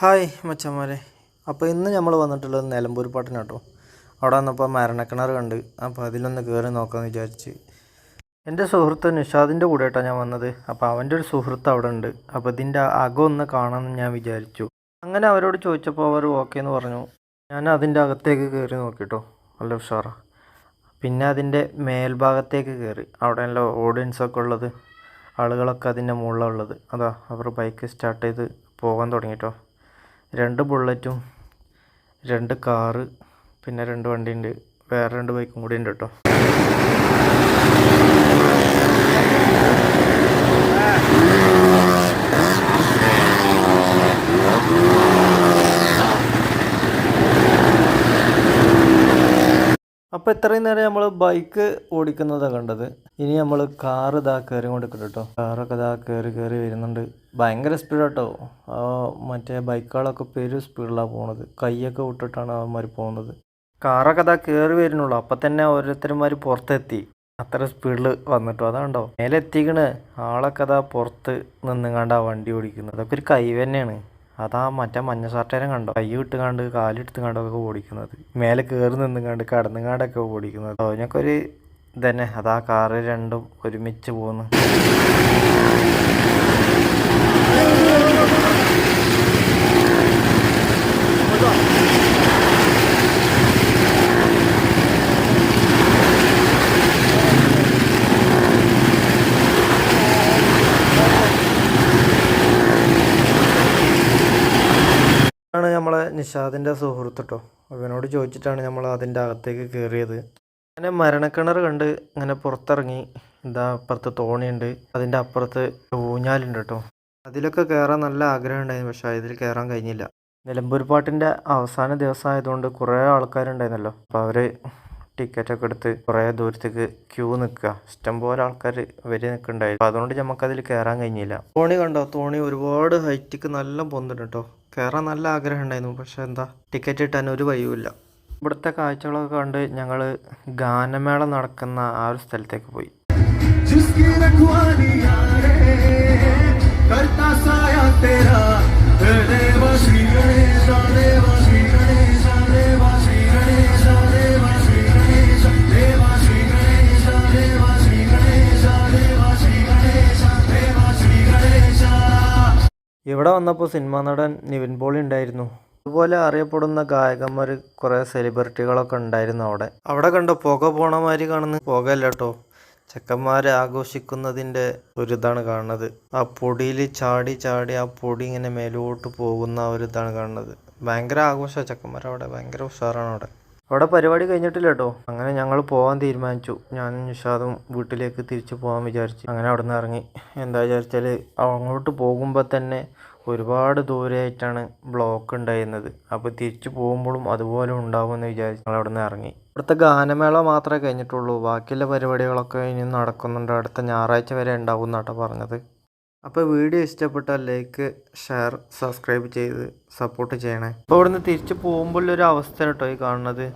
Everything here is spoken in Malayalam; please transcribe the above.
ഹായ് മച്ചന്മാരെ. അപ്പോൾ ഇന്ന് നമ്മൾ വന്നിട്ടുള്ളത് നിലമ്പൂർ പാട്ടിന് കേട്ടോ അവിടെ വന്നപ്പോൾ മരണക്കിണർ കണ്ട്. അപ്പോൾ അതിലൊന്ന് കയറി നോക്കാമെന്ന് വിചാരിച്ച്. എന്റെ സുഹൃത്ത് നിഷാദിന്റെ കൂടെ കേട്ടോ ഞാൻ വന്നത്. അപ്പോൾ അവന്റെ ഒരു സുഹൃത്ത് അവിടെ ഉണ്ട്. അപ്പോൾ ഇതിന്റെ അകം ഒന്ന് കാണാമെന്ന് ഞാൻ വിചാരിച്ചു. അങ്ങനെ അവരോട് ചോദിച്ചപ്പോൾ അവർ ഓക്കെ എന്ന് പറഞ്ഞു. ഞാൻ അതിന്റെ അകത്തേക്ക് കയറി നോക്കിട്ടോ. നല്ല ഉഷാറാ. പിന്നെ അതിന്റെ മേൽഭാഗത്തേക്ക് കയറി അവിടെ നല്ല ഓഡിയൻസൊക്കെ ഉള്ളത്. ആളുകളൊക്കെ അതിന്റെ മുകളിലുള്ളത് അതാ അവർ ബൈക്ക് സ്റ്റാർട്ട് ചെയ്ത് പോകാൻ തുടങ്ങിട്ടോ. രണ്ട് ബുള്ളറ്റും രണ്ട് കാറ് പിന്നെ രണ്ട് വണ്ടിയുണ്ട്. വേറെ രണ്ട് ബൈക്കും കൂടി ഉണ്ട് കേട്ടോ. അപ്പോൾ ഇത്രയും നേരം നമ്മൾ ബൈക്ക് ഓടിക്കുന്നതാണ് കണ്ടത്. ഇനി നമ്മൾ കാർ ഇതാ കയറി കൊണ്ടിരിക്കുന്നു കേട്ടോ കാറൊക്കെ ഇതാ കയറി കയറി വരുന്നുണ്ട്. ഭയങ്കര സ്പീഡ് കേട്ടോ ആ മറ്റേ ബൈക്കുകളൊക്കെ പേര് സ്പീഡിലാണ് പോണത്. കൈയൊക്കെ വിട്ടിട്ടാണ് അവന്മാർ പോകുന്നത് കാറൊക്കെ ഇതാ കയറി വരുന്നുള്ളൂ. അപ്പം തന്നെ ഓരോരുത്തരന്മാർ പുറത്തെത്തി. അത്ര സ്പീഡിൽ വന്നിട്ടോ. അതാണ്ടോ മേലെത്തിക്കണ്. ആളൊക്കെ അതാ പുറത്ത് നിന്നുങ്ങാണ്ടാ വണ്ടി ഓടിക്കുന്നത്. അതൊക്കെ ഒരു കൈ തന്നെയാണ്. അതാ മറ്റേ മഞ്ഞ ഷർട്ടേരം കണ്ടോ? കൈ വിട്ടുകാണ്ട് കാലെടുത്ത് കണ്ടൊക്കെ ഓടിക്കുന്നത്. മേലെ കയറി നിന്നും കണ്ട് കടന്നും കണ്ടൊക്കെ ഓടിക്കുന്നത്. അതിനൊക്കെ ഒരു ഇതന്നെ. അതാ കാറ് രണ്ടും ഒരുമിച്ച് പോകുന്നു ആണ് നമ്മളെ നിഷാദിന്റെ സുഹൃത്ത് കേട്ടോ അവനോട് ചോദിച്ചിട്ടാണ് നമ്മൾ അതിന്റെ അകത്തേക്ക് കയറിയത് അങ്ങനെ മരണക്കിണർ കണ്ട് ഇങ്ങനെ പുറത്തിറങ്ങി എന്താ അപ്പുറത്ത് തോണിയുണ്ട് അതിന്റെ അപ്പുറത്ത് ഊഞ്ഞാലുണ്ട് കേട്ടോ അതിലൊക്കെ കയറാൻ നല്ല ആഗ്രഹം ഉണ്ടായിരുന്നു പക്ഷേ അതിൽ കയറാൻ കഴിഞ്ഞില്ല. നിലമ്പൂർ പാട്ടിന്റെ അവസാന ദിവസം ആയതുകൊണ്ട് കുറേ ആൾക്കാരുണ്ടായിരുന്നല്ലോ. അപ്പോൾ അവർ ടിക്കറ്റൊക്കെ എടുത്ത് കുറേ ദൂരത്തേക്ക് ക്യൂ നിൽക്കുക. ഇഷ്ടം പോലെ ആൾക്കാർ വരി നിൽക്കുന്നുണ്ടായിരുന്നു. അപ്പോൾ അതുകൊണ്ട് നമുക്കതിൽ കയറാൻ കഴിഞ്ഞില്ല. തോണി കണ്ടോ? തോണി ഒരുപാട് ഹൈറ്റിക്ക് നല്ല പൊന്നിട്ടുണ്ട് കേട്ടോ കയറാൻ നല്ല ആഗ്രഹം ഉണ്ടായിരുന്നു പക്ഷെ എന്താ ടിക്കറ്റ് കിട്ടാൻ ഒരു വഴിയുമില്ല ഇവിടുത്തെ കാഴ്ചകളൊക്കെ കണ്ട് ഞങ്ങൾ ഗാനമേള നടക്കുന്ന ആ ഒരു സ്ഥലത്തേക്ക് പോയി जिसकी रखवाली यारे करता साया तेरा देव श्री गणेश ഇവിടെ വന്നപ്പോൾ സിനിമാ നടൻ നിവിൻ പോളി ഉണ്ടായിരുന്നു. അതുപോലെ അറിയപ്പെടുന്ന ഗായകന്മാർ കുറേ സെലിബ്രിറ്റികളൊക്കെ ഉണ്ടായിരുന്നു അവിടെ. അവിടെ കണ്ട പുക പോണ മാതിരി കാണുന്ന. പുകയല്ല കേട്ടോ ചെക്കന്മാരെ ആഘോഷിക്കുന്നതിന്റെ ഒരു ഇതാണ് കാണുന്നത്. ആ പൊടിയിൽ ചാടി ചാടി ആ പൊടി ഇങ്ങനെ മേലോട്ട് പോകുന്ന ഒരിതാണ് കാണുന്നത്. ഭയങ്കര ആഘോഷമാണ് ചെക്കന്മാർ അവിടെ ഭയങ്കര ഉഷാറാണ് അവിടെ. അവിടെ പരിപാടി കഴിഞ്ഞിട്ടില്ല കേട്ടോ അങ്ങനെ ഞങ്ങൾ പോകാൻ തീരുമാനിച്ചു. ഞാനും നിഷാദും വീട്ടിലേക്ക് തിരിച്ചു പോകാൻ വിചാരിച്ചു അങ്ങനെ അവിടെ നിന്ന് ഇറങ്ങി. എന്താ വിചാരിച്ചാൽ അങ്ങോട്ട് പോകുമ്പോൾ തന്നെ ഒരുപാട് ദൂരെയായിട്ടാണ് ബ്ലോക്ക് ഉണ്ടായിരുന്നത്. അപ്പോൾ തിരിച്ചു പോകുമ്പോഴും അതുപോലെ ഉണ്ടാവുമെന്ന് വിചാരിച്ച് ഞങ്ങൾ അവിടെ നിന്ന് ഇറങ്ങി. ഇവിടുത്തെ ഗാനമേള മാത്രമേ കഴിഞ്ഞിട്ടുള്ളൂ. ബാക്കിയുള്ള പരിപാടികളൊക്കെ ഇനി നടക്കുന്നുണ്ട്. അടുത്ത ഞായറാഴ്ച വരെ ഉണ്ടാവും എന്നാട്ടോ പറഞ്ഞത്. അപ്പോൾ വീഡിയോ ഇഷ്ടപ്പെട്ടാൽ ലൈക്ക് ഷെയർ സബ്സ്ക്രൈബ് ചെയ്ത് സപ്പോർട്ട് ചെയ്യണേ. അപ്പോൾ ഇവിടുന്ന് തിരിച്ചു പോകുമ്പോഴുള്ളൊരു അവസ്ഥ കേട്ടോ ഈ കാണുന്നത്.